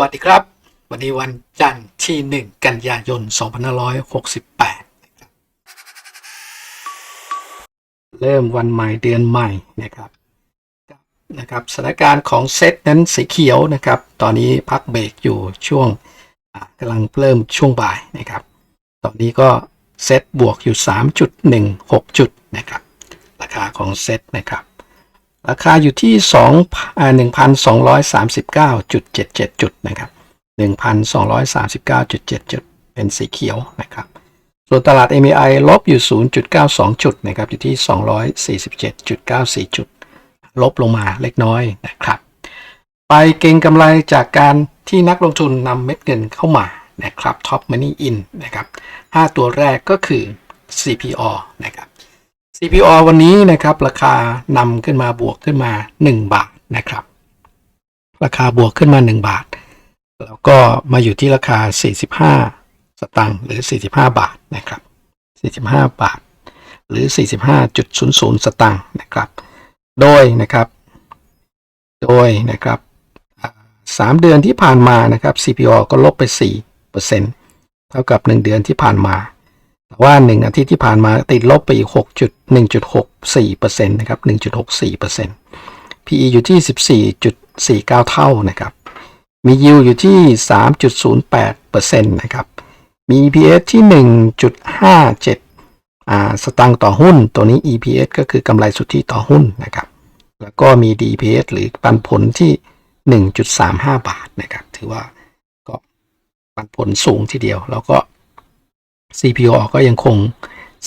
วัสดีครับ วันนี้วันจันทร์ที่ 1 กันยายน 2568นะครับเริ่มวันใหม่เดือนใหม่นะครับนะครับสถานการณ์ของเซตนั้นสีเขียวนะครับ ตอนนี้พักเบรกอยู่ช่วงกำลังเริ่มช่วงบ่ายนะครับ ตอนนี้ก็เซตบวกอยู่ 3.16 จุดนะครับ ราคาของเซตนะครับ ราคาอยู่ที่2อ่า1,239.77 จุดนะครับ 1,239.7จุด เป็นสีเขียวนะครับ ส่วนตลาด MEI ลบอยู่ 0.92 จุดนะครับ อยู่ที่ 247.94 จุด ลบลงมาเล็กน้อยนะครับ ไปเก็งกำไรจากการที่นักลงทุนนำเม็ดเงินเข้ามานะครับ Top Money In นะครับ 5 ตัวแรกก็คือ CPO นะครับ CPO วันนี้นะครับราคานำขึ้นมาบวกขึ้นมา 1 บาทนะครับ ราคาบวกขึ้นมา 1 บาท แล้วก็มาอยู่ที่ราคา 45 สตังค์หรือ 45 บาทนะครับ 45 บาท หรือ 45.00 สตังค์นะครับ โดยนะครับ โดยนะครับอ่าสามเดือนที่ผ่านมานะครับ CPO ก็ลบไป 4%เท่ากับ 1 เดือนที่ผ่านมา แต่ว่า 1 อาทิตย์ที่ผ่านมาติดลบไปอีก 6.1.64%นะครับ 1.64% PE อยู่ที่ 14.49 เท่านะครับ มี yield อยู่ที่ 3.08%นะครับ มี EPS ที่ 1.57อ่าสตางค์ต่อหุ้น ตัวนี้ EPS ก็คือกำไรสุทธิต่อหุ้นนะครับ แล้วก็มี DPS หรือปันผลที่ 1.35 บาทนะครับ ถือว่าก็ปันผลสูงทีเดียว แล้วก็ CPO ก็ยังคง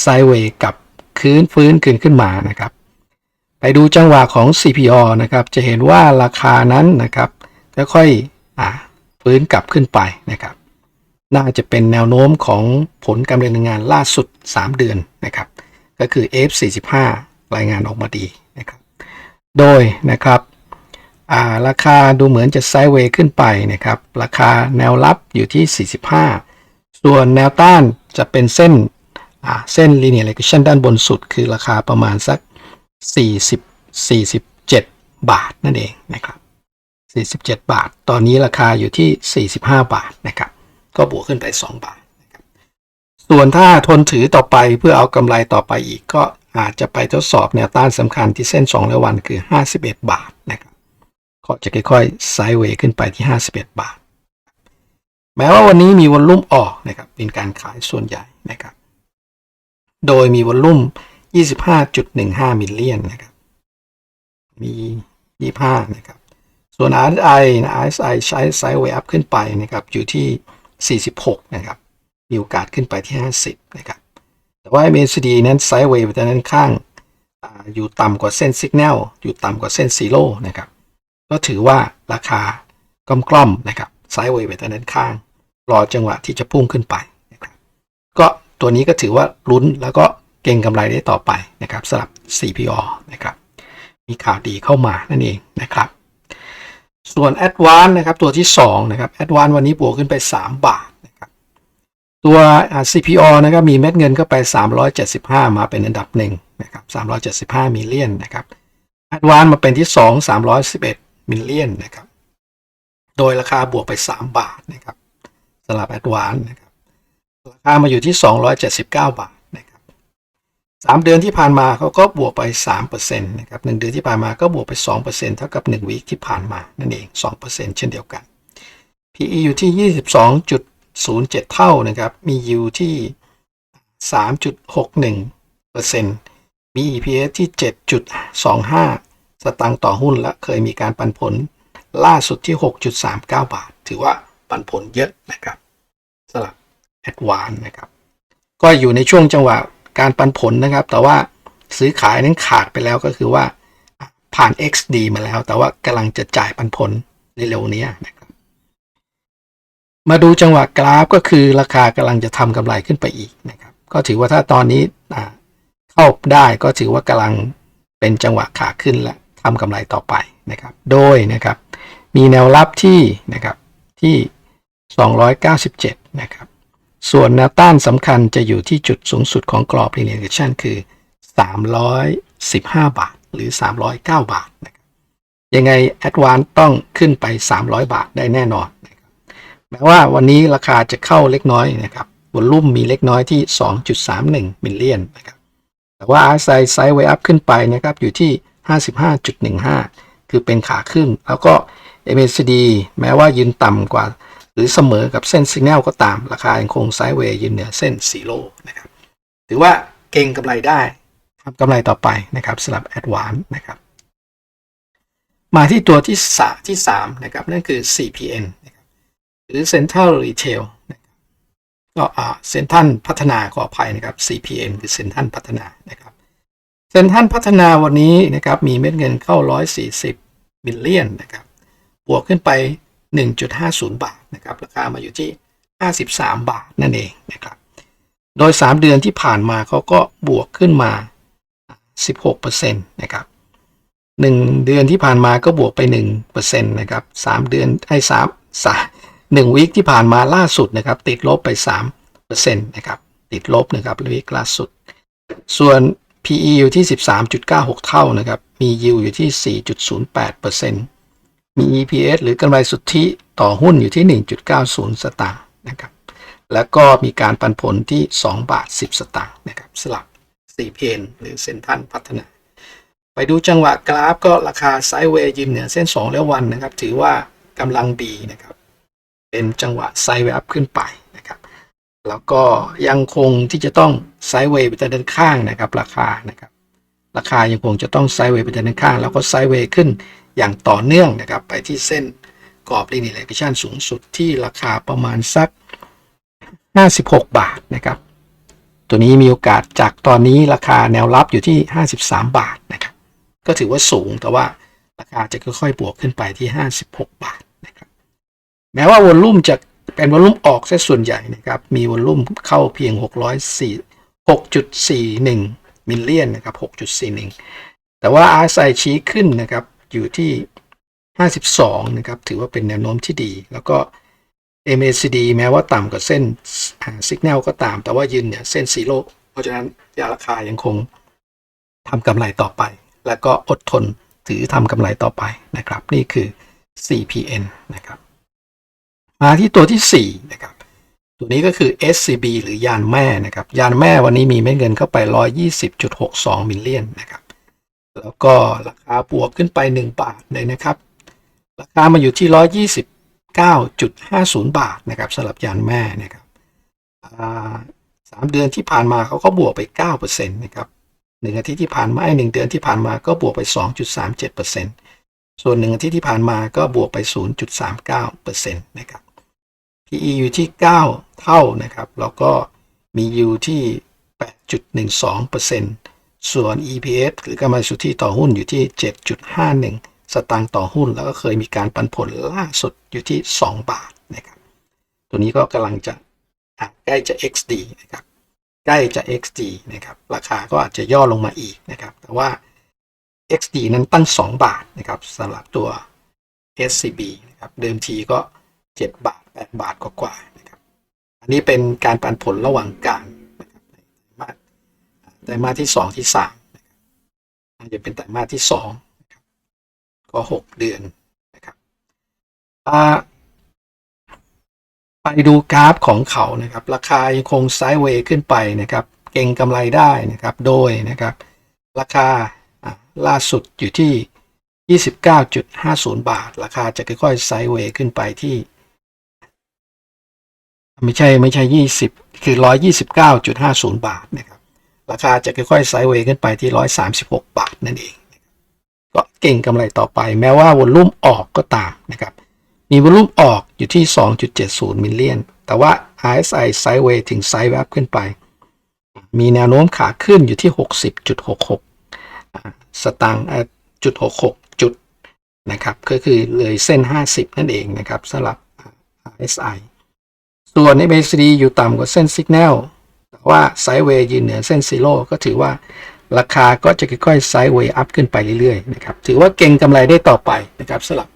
ไซเวย์กับคืนฟื้นคืนขึ้นมานะครับ ไปดูจังหวะของ CPO นะครับ จะเห็นว่าราคานั้นนะครับค่อยๆอ่าฟื้นกลับขึ้นไปนะครับ น่าจะเป็นแนวโน้มของผลการดำเนินงานล่าสุด 3 เดือนนะครับ ก็คือ F45 รายงานออกมาดีนะครับ โดยนะครับาราคาดูเหมือนจะไซด์เวย์ขึ้นไปนะครับ ราคาแนวรับอยู่ที่ 45 ส่วนแนวต้าน จะเป็นเส้นเส้น linear regression ด้านบนสุด คือราคาประมาณสัก 40 47 บาทนั่นเองนะครับ 47 บาท ตอนนี้ราคาอยู่ที่ 45 บาทนะครับ ก็บวกขึ้นไป 2 บาทนะครับส่วนถ้าทนถือต่อไปเพื่อเอากำไรต่อไปอีกก็อาจจะไปทดสอบแนวต้านสำคัญที่เส้น2ระวันคือ 51 บาทนะครับก็จะค่อยๆไซด์เวย์ขึ้นไปที่ 51 บาท แม้ว่าวันนี้มีวอลลุ่มออกนะครับเป็นการขายส่วนใหญ่นะครับ โดยมีวอลลุ่ม 25.15 มิลเลียนนะครับ มี 25 นะครับ ส่วน RSI นะ RSI ใช้ไซด์เวย์อัพขึ้นไปนะครับ อยู่ที่ 46 นะครับ มีโอกาสขึ้นไปที่ 50 นะครับ แต่ว่า MACD นั้นไซด์เวย์ไปด้านข้างอยู่ต่ำกว่าเส้นสัญญาณอยู่ต่ำกว่าเส้นซีโร่นะครับ ก็ถือว่าราคากลมๆนะครับไซด์เวย์ไปด้านข้าง รอจังหวะที่จะพุ่งขึ้นไปนะครับก็ตัวนี้ก็ถือว่าลุ้นแล้วก็เก่งกำไรได้ต่อไปนะครับสำหรับ CPO นะครับมีข่าวดีเข้ามานั่นเองนะครับ ส่วน a d v a n c e นะครับตัวที่2นะครับ a d v a n c e วันนี้บวกขึ้นไป 3 บาทนะครับตัว CPO นะครับมีเม็ดเงินก็ไป 375 มาเป็นอันดับหนึ่งนะครับ375มิลเลียนนะครับ a d v a n c e มาเป็นที่ 2 311มิลเลียนนะครับโดยราคาบวกไป 3 บาทนะครับ สำหรับ a d v a n c e นะครับราคามาอยู่ที่ 279 บาทนะครับสามเดือนที่ผ่านมาเขาก็บวกไป3%นะครับหนึ่งเดือนที่ผ่านมาก็บวกไป 2%เท่ากับ1วีคที่ผ่านมานั่นเอง 2%เช่นเดียวกัน PE อยู่ที่ 22.07 เท่านะครับ มี yield ที่ 3.61%มี EPS ที่ 7.25 สตางค์ต่อหุ้นและเคยมีการปันผลล่าสุดที่ 6.39 บาท ถือว่า ปันผลเยอะนะครับสำหรับ a d v a n c e นะครับ ก็อยู่ในช่วงจังหวะการปันผลนะครับ แต่ว่าซื้อขายนั้นขาดไปแล้วก็คือว่าผ่าน XD มาแล้ว แต่ว่ากำลังจะจ่ายปันผลในเร็วนี้นะครับ มาดูจังหวะกราฟก็คือราคากำลังจะทำกำไรขึ้นไปอีกนะครับ ก็ถือว่าถ้าตอนนี้เข้าได้ก็ถือว่ากำลังเป็นจังหวะขาขึ้นและทำกำไรต่อไปนะครับ โดยนะครับ มีแนวรับที่นะครับที่ 297 นะครับ ส่วนแนวต้านสำคัญจะอยู่ที่จุดสูงสุดของกรอบ linear regression คือ 315 บาท หรือ 309 บาทนะครับยังไง Advance ต้องขึ้นไป 300 บาทได้แน่นอนนะครับแม้ว่าวันนี้ราคาจะเข้าเล็กน้อยนะครับวอลลุ่มมีเล็กน้อยที่ 2.31 มิลเลียนนะครับแต่ว่า RSI ไซด์ไวอัพขึ้นไปนะครับอยู่ที่ 55.15 คือเป็นขาขึ้น แล้วก็ MACD แม้ว่ายืนต่ำกว่า รือเสมอกับเส้นสัญญาณก็ตามราคายังคงไซด์เวย์ยืนเหนือเส้นซีโร่นะครับถือว่าเก่งกำไรได้ทำกำไรต่อไปนะครับสำหรับ a d v a n c e นะครับ มาที่ตัวที่สาที่3นะครับนั่นคือ CPN นะครับหรือ Central Retail ก็อ่าเซ็นทันพัฒนาขออภัยนะครับ CPN คือเซ็นทันพัฒนานะครับเซ็นทันพัฒนาวันนี้นะครับมีเม็ดเงินเข้า 140มิลเลียนนะครับบวกขึ้นไป 1.50 บาทนะครับราคามาอยู่ที่ 53 บาทนั่นเองนะครับ โดย 3 เดือนที่ผ่านมาเขาก็บวกขึ้นมา 16%นะครับ 1 เดือนที่ผ่านมาก็บวกไป1%นะครับ3เดือนไอ้3 3 1วีคที่ผ่านมาล่าสุดนะครับ ติดลบไป3%นะครับติดลบนะครับวีคล่าสุด ส่วน PE อยู่ที่ 13.96 เท่านะครับ มี yield อยู่ที่ 4.08% มี EPS หรือกำไรสุทธิต่อหุ้นอยู่ที่ 1.90 สตางค์นะครับ แล้วก็มีการปันผลที่ 2 บาท 10 สตางค์นะครับสลับ4เพนหรือเซ็นทันพัฒนา ไปดูจังหวะกราฟก็ราคาไซด์เวย์ยืนเหนือเส้น 2 และวันนะครับ ถือว่ากำลังดีนะครับ เป็นจังหวะไซด์เวย์อัพขึ้นไปนะครับแล้วก็ยังคงที่จะต้องไซด์เวย์ไปด้านข้างนะครับ ราคานะครับ ราคายังคงจะต้องไซด์เวย์ไปด้านข้าง แล้วก็ไซด์เวย์ขึ้น อย่างต่อเนื่องนะครับไปที่เส้นกรอบลินิเ r ชันสูงสุดที่ราคาประมาณสัก 56 บาทนะครับ ตัวนี้มีโอกาสจากตอนนี้ราคาแนวรับอยู่ที่ 53 บาทนะครับ ก็ถือว่าสูงแต่ว่าราคาจะค่อยๆบวกขึ้นไปที่ 56 บาทนะครับ แม้ว่าวอลลุ่มจะเป็นวอลลุ่มออกซะส่วนใหญ่นะครับ มีวอลลุ่มเข้าเพียง 604 6.41 มิลเลียนนะครับ 6.41 แต่ว่า RSI ชี้ขึ้นนะครับ อยู่ที่ 52 นะครับ ถือว่าเป็นแนวโน้มที่ดี แล้วก็ MACD แม้ว่าต่ำกว่าเส้นสัญญาณก็ตาม แต่ว่ายืนเนี่ยเส้นซีโร่เพราะฉะนั้นยาราคายังคงทำกำไรต่อไป แล้วก็อดทนถือทำกำไรต่อไปนะครับ นี่คือ CPN นะครับ มาที่ตัวที่ 4 นะครับ ตัวนี้ก็คือ SCB หรือยานแม่นะครับ ยานแม่วันนี้มีเม็ดเงินเข้าไป 120.62มิลเลียนนะครับ แล้วก็ราคาบวกขึ้นไป 1 บาทเลยนะครับ ราคามาอยู่ที่ 129.50 บาทนะครับสำหรับยานแม่นะครับสามเดือนที่ผ่านมาเขาก็บวกไป 9%นะครับหนึ่งอาทิตย์ที่ผ่านมาหนึ่งเดือนที่ผ่านมาก็บวกไป 2.37%ส่วนหนึ่งอาทิตย์ที่ผ่านมาก็บวกไป 0.39%นะครับ PE อยู่ที่ 9 เท่านะครับ แล้วก็มี U ที่ 8.12% ส่วน EPS หรือกำไรสุทธิต่อหุ้นอยู่ที่ 7.51 สตางค์ต่อหุ้น แล้วก็เคยมีการปันผลล่าสุดอยู่ที่ 2 บาทนะครับตัวนี้ก็กำลังจะใกล้จะ XD นะครับใกล้จะ XD นะครับราคาก็อาจจะย่อลงมาอีกนะครับ แต่ว่า XD นั้นตั้ง 2 บาทนะครับสำหรับตัว SCB นะครับเดิมทีก็ 7 บาท 8 บาทกว่าๆนะครับอันนี้เป็นการปันผลระหว่างกลาง ตรมาสที่ 2 ที่3นะครับอาจจะเป็นไตรมาสที่2นะครับก็6เดือนนะครับไปดูกราฟของเขานะครับ ราคายังคงไซด์เวย์ขึ้นไปนะครับ เก่งกำไรได้นะครับ โดยนะครับ ราคาล่าสุดอยู่ที่ 29.50 บาท ราคาจะค่อยๆไซด์เวย์ขึ้นไปที่ ไม่ใช่ไม่ใช่ 20 คือ 129.50 บาทนะครับ ราคาจะค่อยๆไซด์เวย์ขึ้นไปที่ 136 บาทนั่นเอง ก็เก่งกำไรต่อไป แม้ว่าวอลลุ่มออกก็ตามนะครับ มีวอลลุ่มออกอยู่ที่ 2.70 มิลเลียน แต่ว่า RSI ไซด์เวย์ถึงไซด์แวบขึ้นไป มีแนวโน้มขาขึ้นอยู่ที่ 60.66 สตางค์จุด66 จุดนะครับ ก็คือเลยเส้น 50 นั่นเองนะครับสำหรับ RSI ส่วน MACD อยู่ต่ำกว่าเส้นสัญญาณ ว่าไซด์เวย์ยืนเหนือเส้นซีโร่ก็ถือว่าราคาก็จะค่อยๆไซด์เวย์อัพขึ้นไปเรื่อยๆนะครับถือว่าเก่งกำไรได้ต่อไปนะครับสำหรับ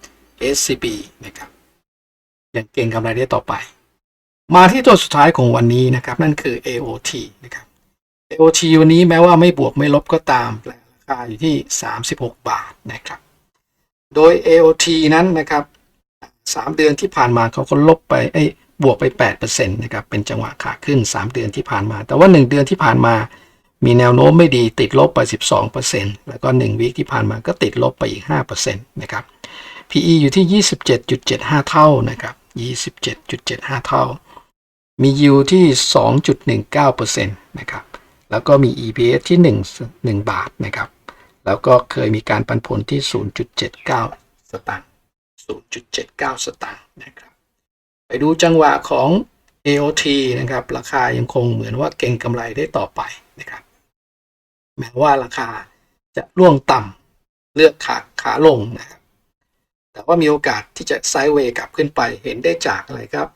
SCB นะครับยังเก่งกำไรได้ต่อไป มาที่ตัวสุดท้ายของวันนี้นะครับ นั่นคือ AOT นะครับ AOT วันนี้แม้ว่าไม่บวกไม่ลบก็ตามราคาอยู่ที่ 36 บาทนะครับ โดย AOT นั้นนะครับสามเดือนที่ผ่านมาเขาก็ลบไปเอ้ บวกไป 8%นะครับเป็นจังหวะขาขึ้น 3 เดือนที่ผ่านมา แต่ว่า 1 เดือนที่ผ่านมา มีแนวโน้มไม่ดีติดลบไป 12%แล้วก็ 1 วีคที่ผ่านมาก็ติดลบไปอีก 5%นะครับ PE อยู่ที่ 27.75 เท่านะครับ27.75 เท่า มี yield ที่ 2.19%นะครับแล้วก็มี EPS ที่ 1 1 บาทนะครับ แล้วก็เคยมีการปันผลที่ 0.79 สตางค์0.79 สตางค์นะครับ ไปดูจังหวะของ AOT นะครับ ราคายังคงเหมือนว่าเก่งกำไรได้ต่อไปนะครับ แม้ว่าราคาจะร่วงต่ำเลือกขาขาลงนะครับ แต่ว่ามีโอกาสที่จะไซด์เวย์กลับขึ้นไปเห็นได้จากอะไรครับ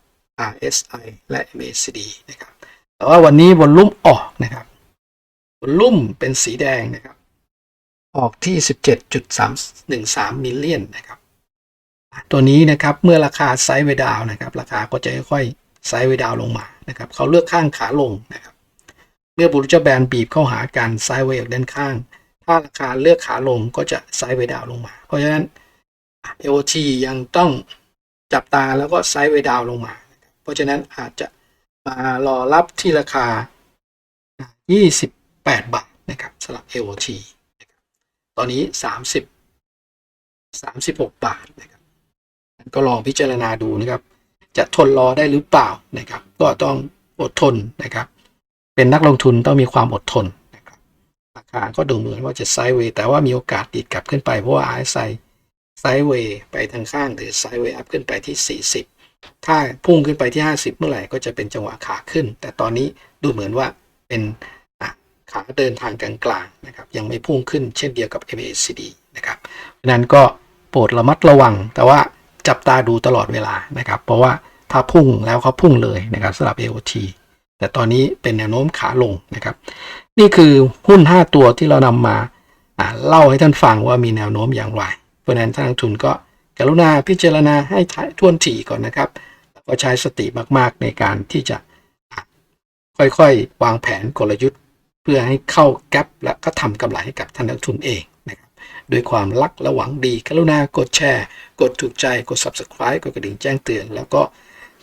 RSI และ MACD นะครับ แต่ว่าวันนี้วอลลุ่มออกนะครับวอลลุ่มเป็นสีแดงนะครับ ออกที่ 17.313มิลเลียนนะครับ ตัวนี้นะครับเมื่อราคาไซด์เวดาวนะครับราคาก็จะค่อยๆไซด์เวดาวลงมานะครับเขาเลือกข้างขาลงนะครับเมื่อบูรจแบนบีบเข้าหากันไซด์เวย์ด้านข้าง ถ้าราคาเลือกขาลงก็จะไซด์เวดาวลงมา เพราะฉะนั้น AOT ยังต้องจับตาแล้วก็ไซด์เวดาวลงมา เพราะฉะนั้นอาจจะมารอรับที่ราคา 28 บาทนะครับสำหรับ AOT ตอนนี้ 30 36 บาทนะครับ ก็ลองพิจารณาดูนะครับ จะทนรอได้หรือเปล่านะครับ ก็ต้องอดทนนะครับ เป็นนักลงทุนต้องมีความอดทนนะครับราคาก็ดูเหมือนว่าจะไซด์เวย์แต่ว่ามีโอกาสดีดกลับขึ้นไปเพราะว่า RSI ไซด์เวย์ไปทางข้างหรือไซด์เวย์อัพขึ้นไปที่ 40 ถ้าพุ่งขึ้นไปที่ 50 เมื่อไหร่ก็จะเป็นจังหวะขาขึ้น แต่ตอนนี้ดูเหมือนว่าเป็นขาเดินทางกลางๆนะครับ ยังไม่พุ่งขึ้นเช่นเดียวกับ MACD นะครับเพราะฉะนั้นก็โปรดระมัดระวัง แต่ว่า จับตาดูตลอดเวลานะครับ เพราะว่าถ้าพุ่งแล้วเขาพุ่งเลยนะครับสำหรับ AOT แต่ตอนนี้เป็นแนวโน้มขาลงนะครับ นี่คือหุ้น 5 ตัวที่เรานำมาเล่าให้ท่านฟังว่ามีแนวโน้มอย่างไร เพราะนั้นท่านนักทุนก็กรุณาพิจารณาให้ท่วนถี่ก่อนนะครับแล้วก็ใช้สติมากๆในการที่จะค่อยๆ วางแผนกลยุทธ์ เพื่อให้เข้าแก๊ปและก็ทำกำไรให้กับท่านนักทุนเอง ด้วยความรักและหวังดีกรุณากดแชร์ กดถูกใจกด subscribe กดกระดิ่งแจ้งเตือน แล้วก็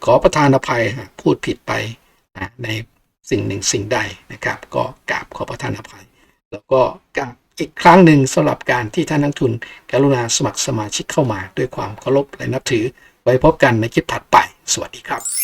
ขอประทานอภัยหากพูดผิดไปนะในสิ่งหนึ่งสิ่งใดนะครับ ก็กราบขอประทานอภัย แล้วก็กราบอีกครั้งหนึ่งสำหรับการที่ท่านนักทุน กรุณาสมัครสมาชิกเข้ามา ด้วยความเคารพและนับถือไว้พบกันในคลิปถัดไป สวัสดีครับ